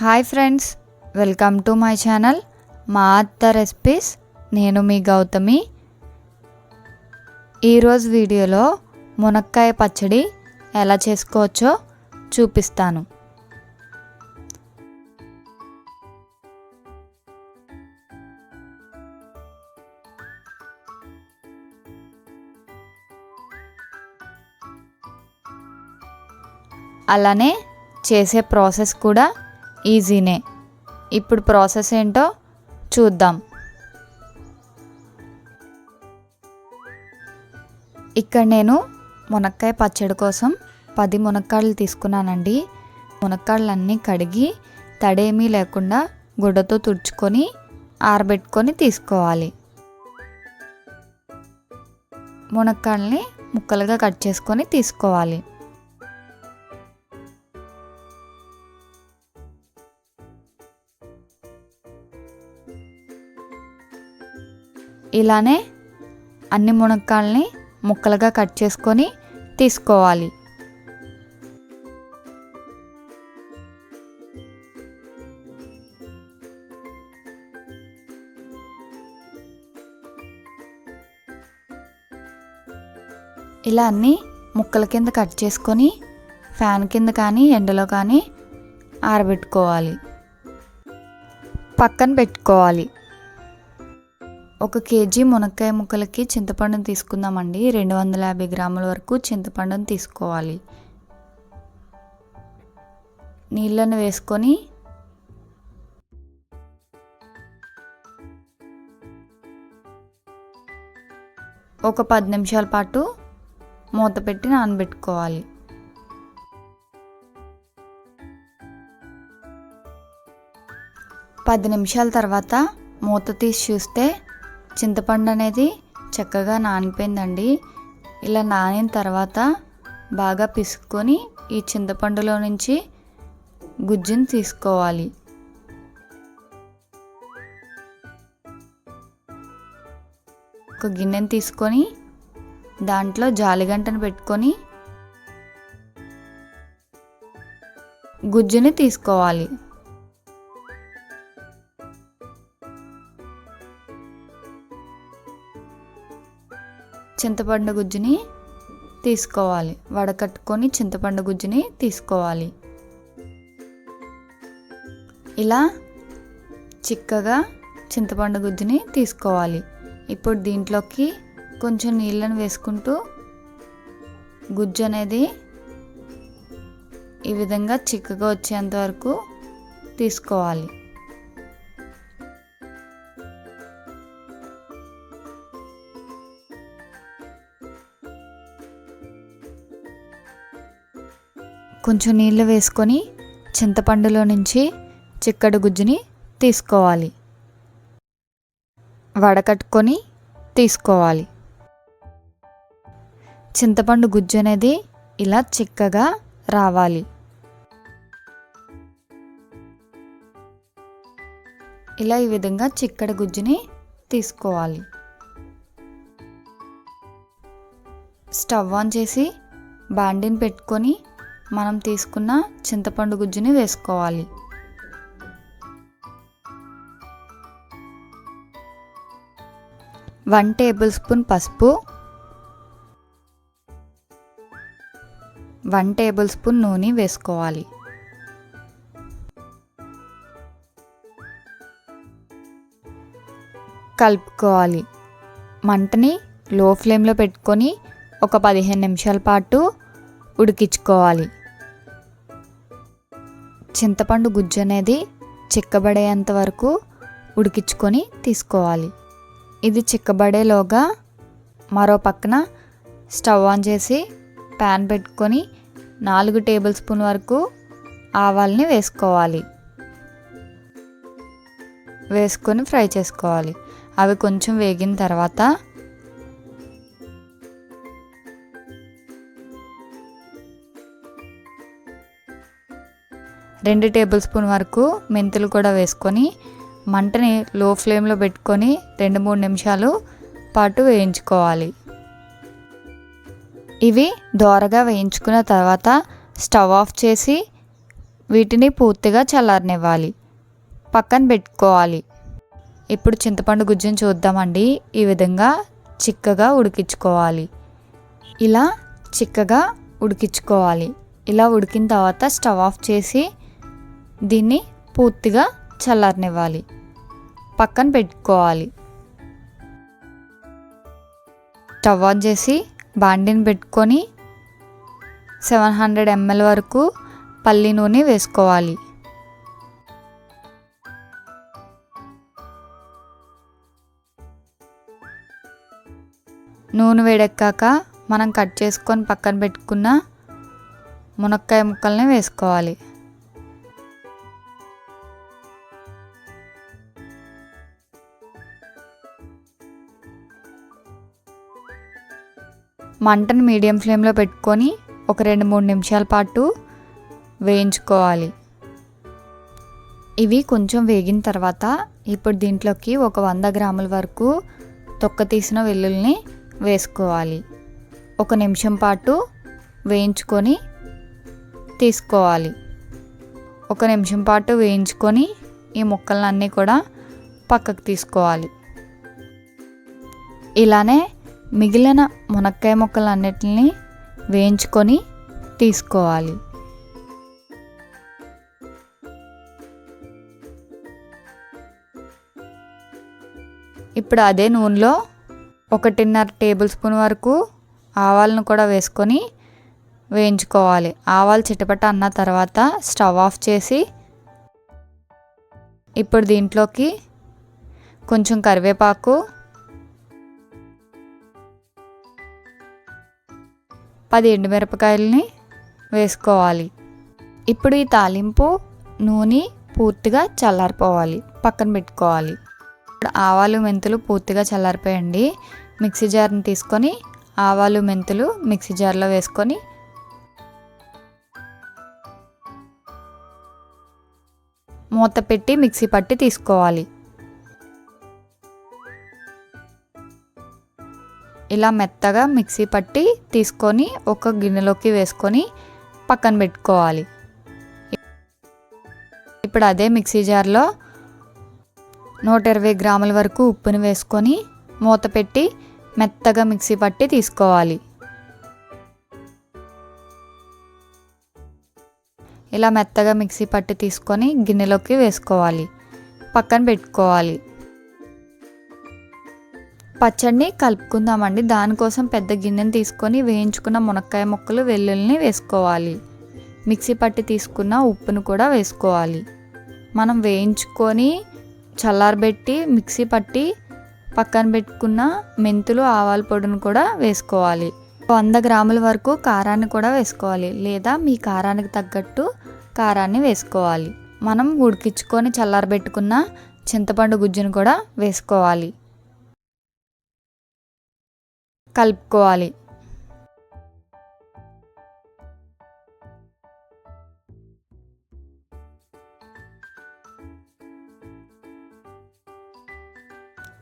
Hi friends welcome to my channel మా అత్త recipes. నేను మీ గౌతమి. ఈరోజు వీడియోలో మునక్కాయ పచ్చడి ఎలా చేసుకోవచ్చో చూపిస్తాను. అలానే చేసే ప్రాసెస్ కూడా ఈజీనే. ఇప్పుడు ప్రాసెస్ ఏంటో చూద్దాం. ఇక్కడ నేను మునక్కాయ పచ్చడి కోసం పది మునక్కాయలు తీసుకున్నానండి. మునక్కాయలన్నీ కడిగి తడేమీ లేకుండా గుడ్డతో తుడుచుకొని ఆరబెట్టుకొని తీసుకోవాలి. మునక్కాడల్ని ముక్కలుగా కట్ చేసుకొని తీసుకోవాలి. ఇలానే అన్ని మునక్కాయల్ని ముక్కలుగా కట్ చేసుకొని తీసుకోవాలి. ఇలా అన్ని ముక్కల కింద కట్ చేసుకొని ఫ్యాన్ కింద కానీ ఎండలో కానీ ఆరబెట్టుకోవాలి. పక్కన పెట్టుకోవాలి. ఒక కేజీ మునక్కాయ ముక్కలకి చింతపండును తీసుకుందామండి. రెండు వందల యాభై గ్రాముల వరకు చింతపండును తీసుకోవాలి. నీళ్ళను వేసుకొని ఒక పది నిమిషాల పాటు మూత పెట్టి నానబెట్టుకోవాలి. పది నిమిషాల తర్వాత మూత తీసి చూస్తే చింతపండు అనేది చక్కగా నానిపోయిందండి. ఇలా నానిన తర్వాత బాగా పిసుక్కొని ఈ చింతపండులో నుంచి గుజ్జుని తీసుకోవాలి. ఒక గిన్నెని తీసుకొని దాంట్లో జాలిగంటను పెట్టుకొని గుజ్జుని తీసుకోవాలి. చింతపండు గుజ్జుని తీసుకోవాలి. వడకట్టుకొని చింతపండు గుజ్జుని తీసుకోవాలి. ఇలా చిక్కగా చింతపండు గుజ్జుని తీసుకోవాలి. ఇప్పుడు దీంట్లోకి కొంచెం నీళ్ళను వేసుకుంటూ గుజ్జు అనేది ఈ విధంగా చిక్కగా వచ్చేంత వరకు తీసుకోవాలి. కొంచెం నీళ్ళు వేసుకొని చింతపండులో నుంచి చిక్కడు గుజ్జుని తీసుకోవాలి. వడకట్టుకొని తీసుకోవాలి. చింతపండు గుజ్జు అనేది ఇలా చిక్కగా రావాలి. ఇలా ఈ విధంగా చిక్కడి గుజ్జుని తీసుకోవాలి. స్టవ్ ఆన్ చేసి బాండిని పెట్టుకొని మనం తీసుకున్న చింతపండు గుజ్జుని వేసుకోవాలి. వన్ టేబుల్ స్పూన్ పసుపు. వన్ టేబుల్ స్పూన్ నూనె వేసుకోవాలి. కలుపుకోవాలి. మంటని లో ఫ్లేమ్లో పెట్టుకొని ఒక పదిహేను నిమిషాల పాటు ఉడికించుకోవాలి. చింతపండు గుజ్జు అనేది చిక్కబడేంత వరకు ఉడికించుకొని తీసుకోవాలి. ఇది చిక్కబడేలోగా మరో పక్కన స్టవ్ ఆన్ చేసి ప్యాన్ పెట్టుకొని నాలుగు టేబుల్ స్పూన్ వరకు ఆవాల్ని వేసుకోవాలి. వేసుకొని ఫ్రై చేసుకోవాలి. అవి కొంచెం వేగిన తర్వాత రెండు టేబుల్ స్పూన్ వరకు మెంతులు కూడా వేసుకొని మంటని లో ఫ్లేమ్లో పెట్టుకొని రెండు మూడు నిమిషాలు పాటు వేయించుకోవాలి. ఇవి దోరగా వేయించుకున్న తర్వాత స్టవ్ ఆఫ్ చేసి వీటిని పూర్తిగా చల్లారనివ్వాలి. పక్కన పెట్టుకోవాలి. ఇప్పుడు చింతపండు గుజ్జుని చూద్దామండి. ఈ విధంగా చిక్కగా ఉడికించుకోవాలి. ఇలా చిక్కగా ఉడికించుకోవాలి. ఇలా ఉడికిన తర్వాత స్టవ్ ఆఫ్ చేసి దీన్ని పూర్తిగా చల్లారనివ్వాలి. పక్కన పెట్టుకోవాలి. స్టవ్ ఆన్ చేసి బాండిని పెట్టుకొని సెవెన్ హండ్రెడ్ ఎంఎల్ వరకు పల్లి నూనె వేసుకోవాలి. నూనె వేడెక్కాక మనం కట్ చేసుకొని పక్కన పెట్టుకున్న మునక్కాయ ముక్కల్ని వేసుకోవాలి. మంటను మీడియం ఫ్లేమ్లో పెట్టుకొని ఒక రెండు మూడు నిమిషాల పాటు వేయించుకోవాలి. ఇవి కొంచెం వేగిన తర్వాత ఇప్పుడు దీంట్లోకి ఒక వంద గ్రాముల వరకు తొక్క తీసిన వెల్లుల్ని వేసుకోవాలి. ఒక నిమిషం పాటు వేయించుకొని తీసుకోవాలి. ఒక నిమిషం పాటు వేయించుకొని ఈ ముక్కలన్నీ కూడా పక్కకు తీసుకోవాలి. ఇలానే మిగిలిన మునక్కాయ ముక్కలన్నిటిని వేయించుకొని తీసుకోవాలి. ఇప్పుడు అదే నూనెలో ఒకటిన్నర టేబుల్ స్పూన్ వరకు ఆవాలను కూడా వేసుకొని వేయించుకోవాలి. ఆవాలు చిటపట అన్న తర్వాత స్టవ్ ఆఫ్ చేసి ఇప్పుడు దీంట్లోకి కొంచెం కరివేపాకు పది ఎండుమిరపకాయలని వేసుకోవాలి. ఇప్పుడు ఈ తాలింపు నూనె పూర్తిగా చల్లారిపోవాలి. పక్కన పెట్టుకోవాలి. ఇప్పుడు ఆవాలు మెంతులు పూర్తిగా చల్లారిపోయండి. మిక్సీ జార్ని తీసుకొని ఆవాలు మెంతులు మిక్సీ జార్లో వేసుకొని మూత పెట్టి మిక్సీ పట్టి తీసుకోవాలి. ఇలా మెత్తగా మిక్సీ పట్టి తీసుకొని ఒక గిన్నెలోకి వేసుకొని పక్కన పెట్టుకోవాలి. ఇప్పుడు అదే మిక్సీ జార్లో నూట ఇరవై గ్రాముల వరకు ఉప్పుని వేసుకొని మూత పెట్టి మెత్తగా మిక్సీ పట్టి తీసుకోవాలి. ఇలా మెత్తగా మిక్సీ పట్టి తీసుకొని గిన్నెలోకి వేసుకోవాలి. పక్కన పెట్టుకోవాలి. పచ్చడిని కలుపుకుందామండి. దానికోసం పెద్ద గిన్నెని తీసుకొని వేయించుకున్న మునక్కాయ ముక్కలు వెల్లుల్ని వేసుకోవాలి. మిక్సీ పట్టి తీసుకున్న ఉప్పును కూడా వేసుకోవాలి. మనం వేయించుకొని చల్లారబెట్టి మిక్సీ పట్టి పక్కన పెట్టుకున్న మెంతులు ఆవాల పొడిని కూడా వేసుకోవాలి. వంద గ్రాముల వరకు కారాన్ని కూడా వేసుకోవాలి. లేదా మీ కారానికి తగ్గట్టు కారాన్ని వేసుకోవాలి. మనం ఉడికించుకొని చల్లారబెట్టుకున్న చింతపండు గుజ్జును కూడా వేసుకోవాలి. కలుపుకోవాలి.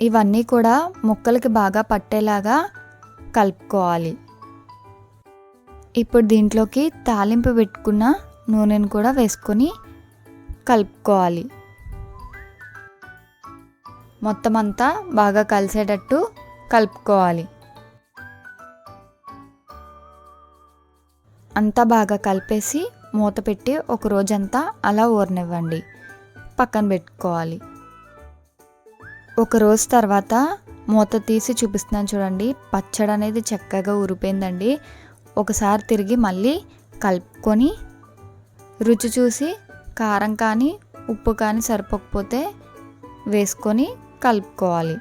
ఇవన్నీ కూడా ముక్కలకి బాగా పట్టేలాగా కలుపుకోవాలి. ఇప్పుడు దీంట్లోకి తాలింపు పెట్టుకున్న నూనెను కూడా వేసుకొని కలుపుకోవాలి. మొత్తం అంతా బాగా కలిసేటట్టు కలుపుకోవాలి. అంతా బాగా కలిపేసి మూత పెట్టి ఒక రోజంతా అలా ఊరనివ్వండి పక్కన పెట్టుకోవాలి. ఒక రోజు తర్వాత మూత తీసి చూపిస్తున్నాను చూడండి. పచ్చడి అనేది చక్కగా ఊరిపోయిందండి. ఒకసారి తిరిగి మళ్ళీ కలుపుకొని రుచి చూసి కారం కానీ ఉప్పు కానీ సరిపోకపోతే వేసుకొని కలుపుకోవాలి.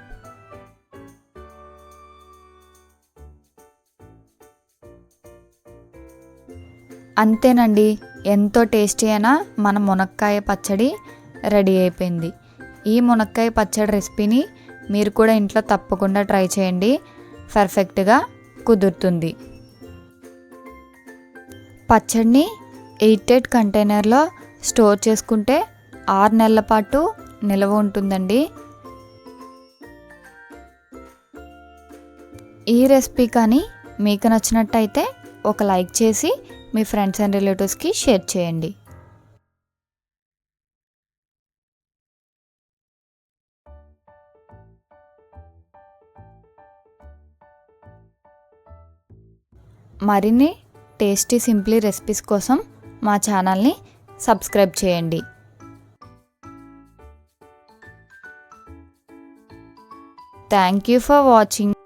అంతేనండి ఎంతో టేస్టీ అయినా మన మునక్కాయ పచ్చడి రెడీ అయిపోయింది. ఈ మునక్కాయ పచ్చడి రెసిపీని మీరు కూడా ఇంట్లో తప్పకుండా ట్రై చేయండి. పర్ఫెక్ట్గా కుదురుతుంది. పచ్చడిని ఎయిటెడ్ కంటైనర్లో స్టోర్ చేసుకుంటే ఆరు నెలల పాటు నిల్వ ఉంటుందండి. ఈ రెసిపీ కానీ మీకు నచ్చినట్టయితే ఒక లైక్ చేసి మీ ఫ్రెండ్స్ అండ్ రిలేటివ్స్కి షేర్ చేయండి. మరిన్ని టేస్టీ సింప్లీ రెసిపీస్ కోసం మా ఛానల్ని సబ్స్క్రైబ్ చేయండి. Thank you for watching.